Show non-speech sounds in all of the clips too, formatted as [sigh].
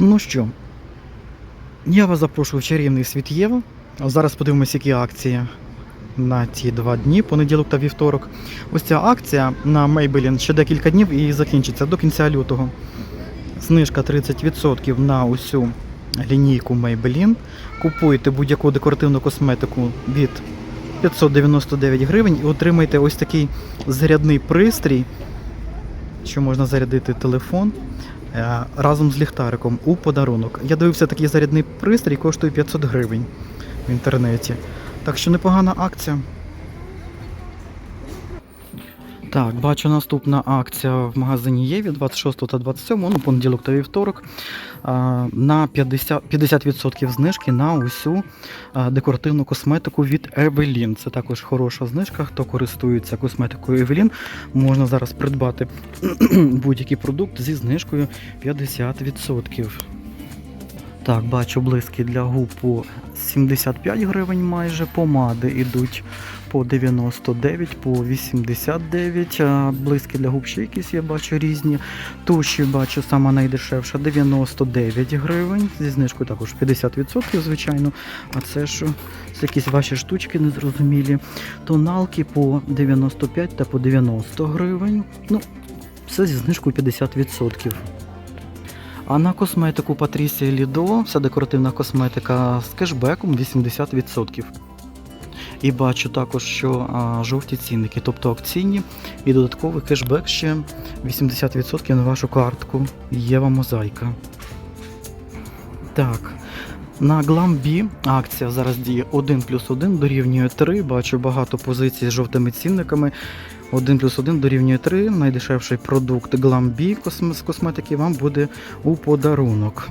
Ну що, я вас запрошую в чарівний світ Єва. Зараз подивимося, які акції на ці два дні, понеділок та вівторок. Ось ця акція на Maybelline ще декілька днів і закінчиться до кінця лютого. Знижка 30% на усю лінійку Maybelline. Купуєте будь-яку декоративну косметику від 599 гривень і отримаєте ось такий зарядний пристрій, що можна зарядити телефон разом з ліхтариком у подарунок. Я дивився, такий зарядний пристрій коштує 500 гривень в інтернеті. Так що непогана акція. Так, бачу наступна акція в магазині Єві 26 та 27, ну, понеділок та вівторок. На 50%, 50% знижки на усю декоративну косметику від Evelyn. Це також хороша знижка. Хто користується косметикою Evelyn, можна зараз придбати [clears throat] будь-який продукт зі знижкою 50%. Так, бачу блиски для губ по 75 гривень майже, помади йдуть по 99, по 89, а блиски для губ якісь я бачу різні. Туші бачу сама найдешевша 99 гривень, зі знижкою також 50%, звичайно. А це що? Це якісь ваші штучки незрозумілі. Тоналки по 95 та по 90 гривень. Ну, все зі знижкою 50%. А на косметику Патрісія Лідо, вся декоративна косметика з кешбеком 80%. І бачу також, що а, жовті цінники, тобто акційні і додатковий кешбек ще 80% на вашу картку. Єва мозаїка. Так. На Glambi акція зараз діє 1 плюс 1 дорівнює 3. Бачу багато позицій з жовтими цінниками. 1 плюс 1 дорівнює 3. Найдешевший продукт Glambi з косметики вам буде у подарунок.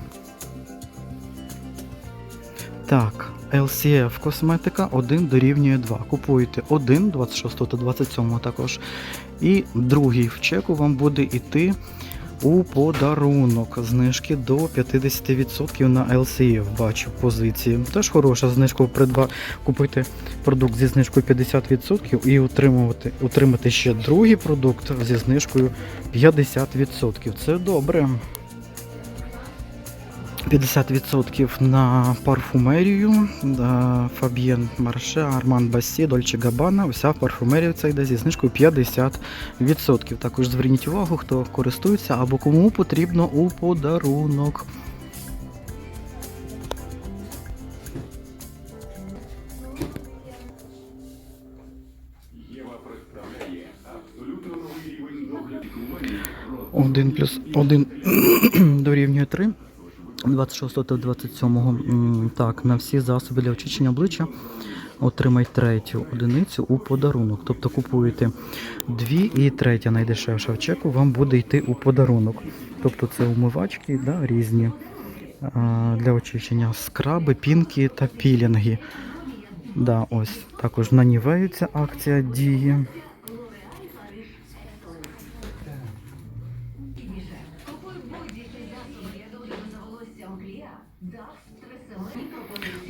Так, LCF косметика 1 дорівнює 2. Купуєте 1, 26 та 27 також. І другий в чеку вам буде йти у подарунок. Знижки до 50% на LCF. Бачу позиції. Теж хороша знижка придба. Купити продукт зі знижкою 50% і отримувати, отримати ще другий продукт зі знижкою 50%. Це добре. 50% на парфумерію, Фаб'єн Марше, Арман Басі, Дольче Габана. Вся парфумерія це йде зі знижкою 50%. Також зверніть увагу, хто користується або кому потрібно у подарунок. 1 плюс 1 [clears throat] дорівнює 3. 26 та 27 так, на всі засоби для очищення обличчя отримай третю одиницю у подарунок. Тобто купуєте дві і третя найдешевша в чеку вам буде йти у подарунок. Тобто це умивачки да, різні для очищення скраби, пінки та пілінги. Да, ось також на Нівею акція діє.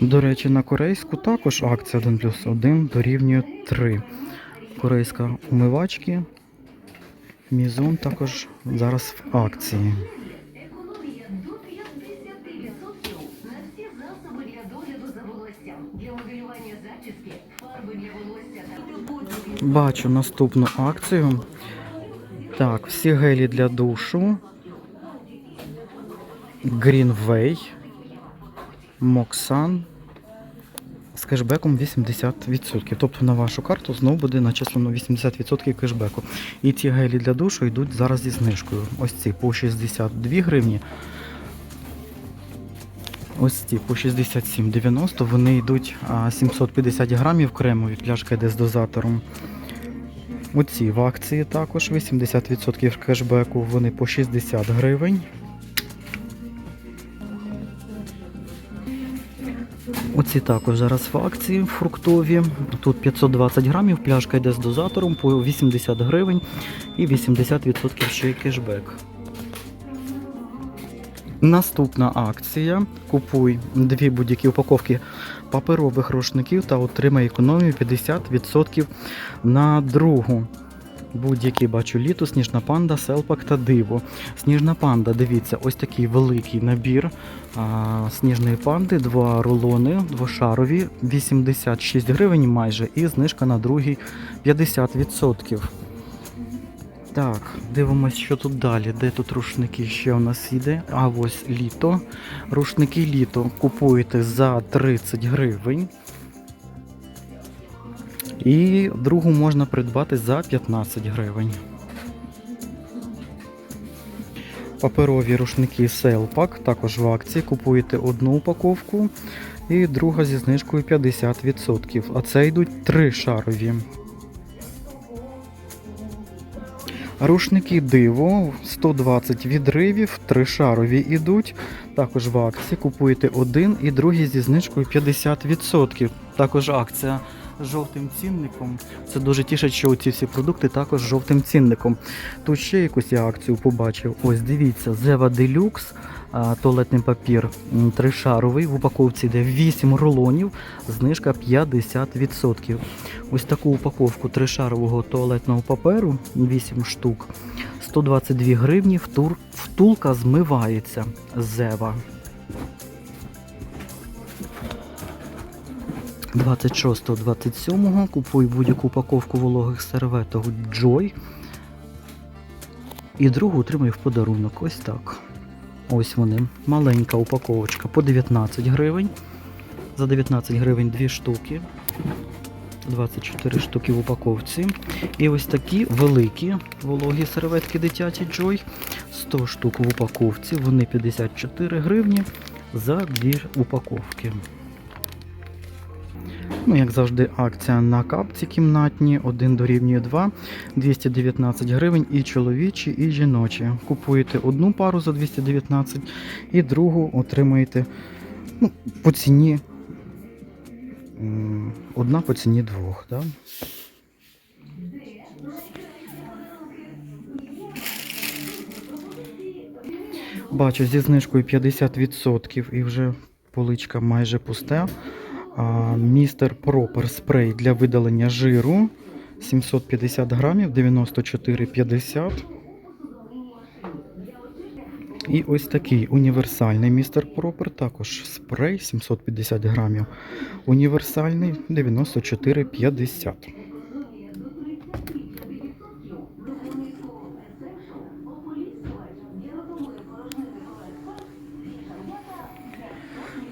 До речі, на корейську також акція 1 плюс 1 дорівнює 3. Корейська умивачки. Мізон також зараз в акції. Економія до 50% на всі засоби для догляду за волоссям, для моделювання зачіски, фарби для волосся та роботи. Бачу наступну акцію. Так, всі гелі для душу. Greenway. Моксан. З кешбеком 80%. Тобто на вашу карту знову буде начислено 80% кешбеку. І ці гелі для душу йдуть зараз зі знижкою. Ось ці по 62 гривні. Ось ці по 67,90 вони йдуть 750 грамів кремові пляшка йде з дозатором. Оці в акції також 80% кешбеку, вони по 60 гривень. Оці також зараз в акції фруктові. Тут 520 грамів, пляшка йде з дозатором по 80 гривень і 80% ще й кешбек. Наступна акція. Купуй дві будь-які упаковки паперових рушників та отримай економію 50% на другу. Будь-які бачу літо, сніжна панда, селпак та диво. Сніжна панда, дивіться, ось такий великий набір а, сніжної панди, два рулони, двошарові, 86 гривень майже, і знижка на другий 50%. Так, дивимось, що тут далі. Де тут рушники ще у нас іде? А ось літо. Рушники літо купуєте за 30 гривень. І другу можна придбати за 15 гривень. Паперові рушники Селпак також в акції. Купуєте одну упаковку і друга зі знижкою 50%. А це йдуть три шарові. Рушники диво 120 відривів, три шарові ідуть. Також в акції купуєте один і другий зі знижкою 50%. Також акція жовтим цінником. Це дуже тішить, що ці всі продукти також жовтим цінником. Тут ще якусь я акцію побачив. Ось дивіться, Зева Делюкс, туалетний папір тришаровий. В упаковці йде 8 рулонів, знижка 50%. Ось таку упаковку тришарового туалетного паперу 8 штук. 122 гривні, втулка змивається. Зева. 26-27 купуй будь-яку упаковку вологих серветок Joy. І другу отримую в подарунок. Ось так. Ось вони. Маленька упаковочка по 19 гривень. За 19 гривень 2 штуки. 24 штуки в упаковці. І ось такі великі вологі серветки дитячі Joy. 100 штук в упаковці. Вони 54 гривні за дві упаковки. Ну, як завжди, акція на капці кімнатні, 1 дорівнює 2, 219 гривень і чоловічі, і жіночі. Купуєте одну пару за 219 і другу отримуєте ну, по ціні. Одна по ціні двох. Да? Бачу, зі знижкою 50% і вже поличка майже пуста. Містер Пропер спрей для видалення жиру 750 грамів 94,50. І ось такий універсальний містер Пропер, також спрей 750 грамів. Універсальний 94,50.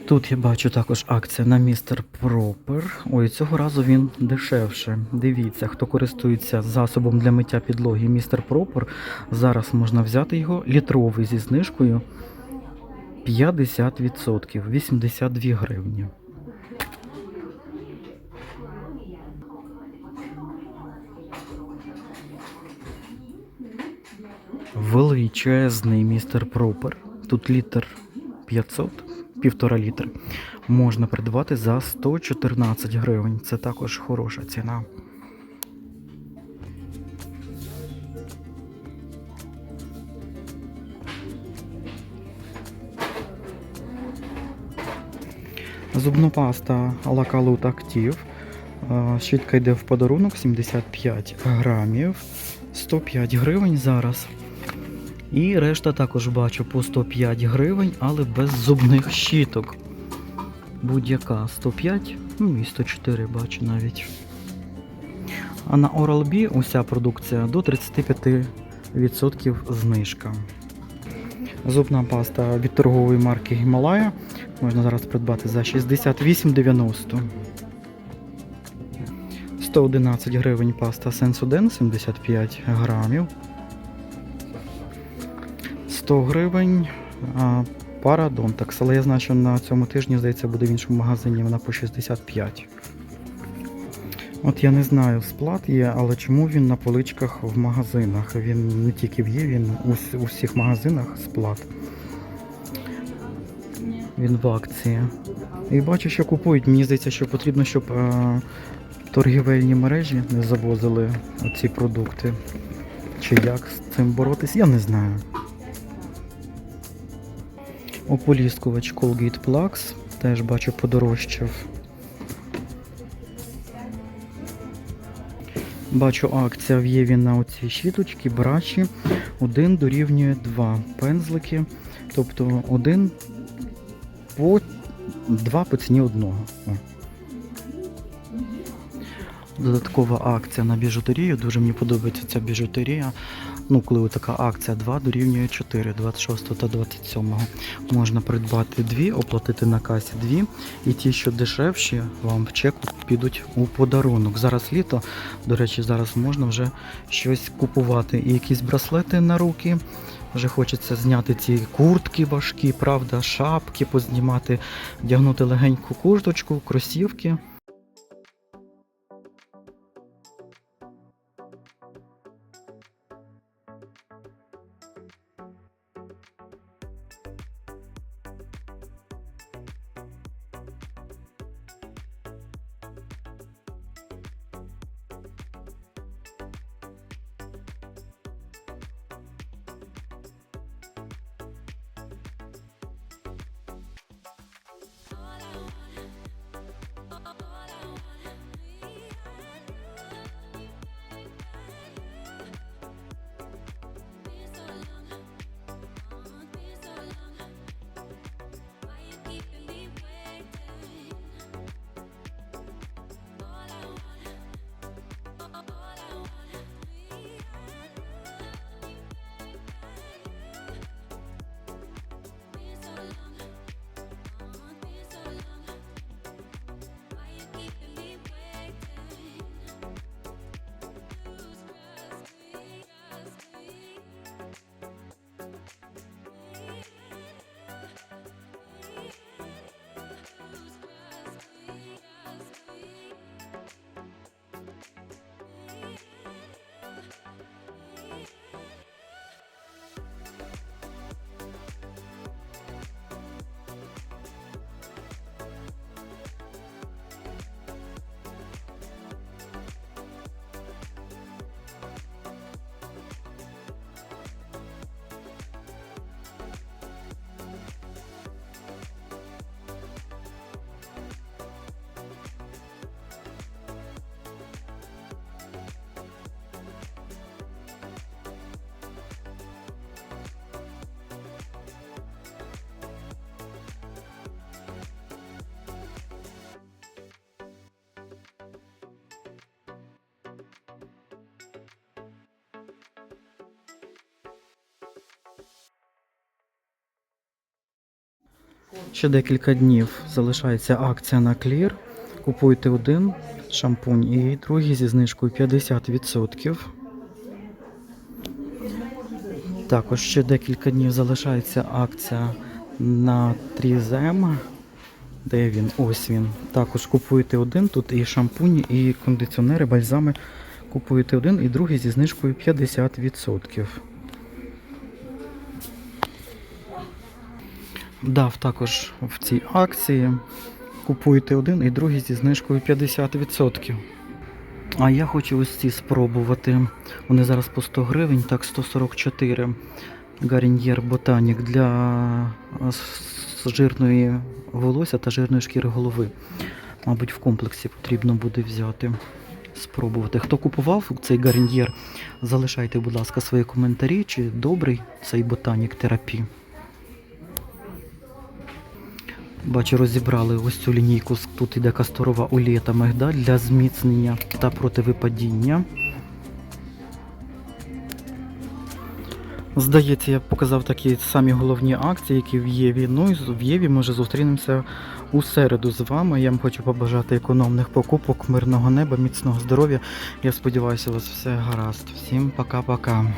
Тут я бачу також акція на містер Пропер. Ой, цього разу він дешевше. Дивіться, хто користується засобом для миття підлоги містер Пропер. Зараз можна взяти його літровий зі знижкою 50%, 82 гривні. Величезний містер Пропер. Тут літр 500, півтора літри. Можна придбати за 114 гривень. Це також хороша ціна. Зубна паста Лакалут Актив. Е, Щітка йде в подарунок 75 грамів. 105 гривень зараз. І решта також бачу по 105 гривень, але без зубних щіток. Будь-яка 105, ну і 104 бачу навіть. А на Oral-B уся продукція до 35% знижка. Зубна паста від торгової марки Himalaya можна зараз придбати за 68,90. 111 гривень паста Sensoden 75 грамів. 100 гривень пара Dontax, але я знаю, що на цьому тижні, здається, буде в іншому магазині вона по 65. От я не знаю, сплат є, але чому він на поличках в магазинах? Він не тільки в є, він у, у всіх магазинах сплат. Він в акції. І бачу, що купують. Мені здається, що потрібно, щоб е, торгівельні мережі не завозили ці продукти. Чи як з цим боротись, я не знаю. Ополіскувач Colgate Plax теж бачу подорожчав. Бачу акція в Єві на оцій щіточці, браші. Один дорівнює 2 пензлики. Тобто один по 2 по ціні одного. Додаткова акція на біжутерію. Дуже мені подобається ця біжутерія. Ну, коли така акція 2 дорівнює 4, 26 та 27. Можна придбати дві, оплатити на касі дві. І ті, що дешевші, вам в чеку підуть у подарунок. Зараз літо, до речі, зараз можна вже щось купувати. І якісь браслети на руки. Вже хочеться зняти ці куртки важкі, правда, шапки познімати, вдягнути легеньку курточку, кросівки. Ще декілька днів залишається акція на клір. Купуйте один шампунь і другий зі знижкою 50%. Також ще декілька днів залишається акція на трізем. Де він? Ось він. Також купуєте один, тут і шампуні, і кондиціонери, бальзами. Купуєте один і другий зі знижкою 50%. Дав також в цій акції. Купуєте один і другий зі знижкою 50%. А я хочу ось ці спробувати. Вони зараз по 100 гривень, так 144. Гаріньєр Ботанік для жирної волосся та жирної шкіри голови. Мабуть, в комплексі потрібно буде взяти. Спробувати. Хто купував цей гаріньєр, залишайте, будь ласка, свої коментарі, чи добрий цей ботанік терапі. Бачу, розібрали ось цю лінійку. Тут іде касторова олія та мигдаль для зміцнення та противипадіння. Здається, я показав такі самі головні акції, які в Єві. Ну і в Єві може зустрінемося у середу з вами. Я вам хочу побажати економних покупок, мирного неба, міцного здоров'я. Я сподіваюся, у вас все гаразд. Всім пока-пока.